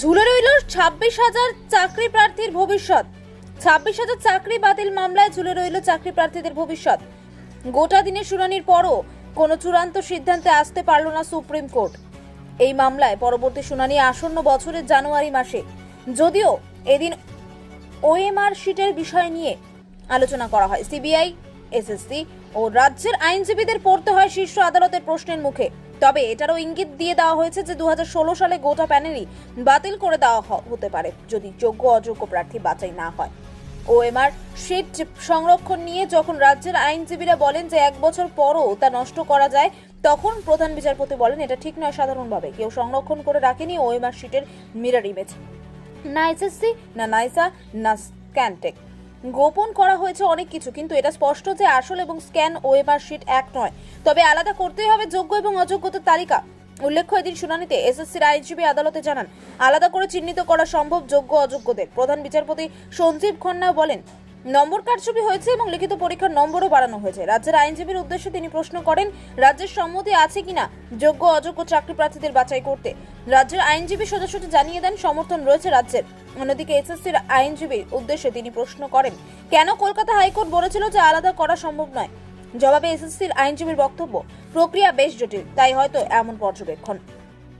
ঝুলে রইল ছাব্বিশ হাজার চাকরি প্রার্থীর ভবিষ্যৎ। ছাব্বিশ হাজার চাকরি বাতিল মামলায় ঝুলে রইল চাকরি প্রার্থীদের ভবিষ্যৎ। গোটা দিনের শুনানির পরও কোনো চূড়ান্ত সিদ্ধান্তে আসতে পারল না সুপ্রিম কোর্ট। এই মামলায় পরবর্তী শুনানি আসন্ন বছরের জানুয়ারি মাসে। যদিও এদিন ওএমআর শিটের বিষয় নিয়ে আলোচনা করা হয়। সিবিআই এসএসসি ও রাজ্যের আইনজীবীদের পড়তে হয় শীর্ষ আদালতের প্রশ্নের মুখে। তবে এটারও ইঙ্গিত দিয়ে দেওয়া হয়েছে যে দু হাজার ষোলো সালে গোটা প্যানেলই বাতিল করে দেওয়া হতে পারে, যদি যোগ্য অযোগ্য প্রার্থী বাছাই না হয়। ওএমআর সিট সংরক্ষণ নিয়ে যখন রাজ্যের আইনজীবীরা বলেন যে এক বছর পরও তা নষ্ট করা যায়, তখন প্রধান বিচারপতি বলেন, এটা ঠিক নয় সাধারণভাবে। কেউ সংরক্ষণ করে রাখেনি ওএমআর সিটের মিরর ইমেজ না এসএসসি, না নাইসা, না স্ক্যানটেক। গোপন করা হয়েছে অনেক কিছু, কিন্তু এটা স্পষ্ট যে আসল এবং স্ক্যান ওয়েবার শিট এক নয়। তবে আলাদা করতেই হবে যোগ্য এবং অযোগ্যতার তালিকা। উল্লেখ্য, এদিন শুনানিতে এসএসসির আইনজীবী আদালতে জানান, আলাদা করে চিহ্নিত করা সম্ভব যোগ্য অযোগ্যদের প্রধান বিচারপতি সঞ্জীব খন্না বলেন নম্বর কারচুপি হয়েছে এবং লিখিত পরীক্ষার নম্বরও বাড়ানো হয়েছে। রাজ্যের আইনজীবীর উদ্দেশ্যে তিনি প্রশ্ন করেন, রাজ্যের সম্মতি আছে কিনা যোগ্য অযোগ্য চাকরি প্রার্থীদের বাছাই করতে। রাজ্যের আইনজীবী সোজাসুজি জানিয়ে দেন, সমর্থন রয়েছে রাজ্যের। অন্যদিকে এসএসসির আইনজীবীর উদ্দেশ্যে তিনি প্রশ্ন করেন, কেন কলকাতা হাইকোর্ট বলেছিল যে আলাদা করা সম্ভব নয়? জবাবে এসএসসির আইনজীবীর বক্তব্য, প্রক্রিয়া বেশ জটিল, তাই হয়তো এমন পর্যবেক্ষণ।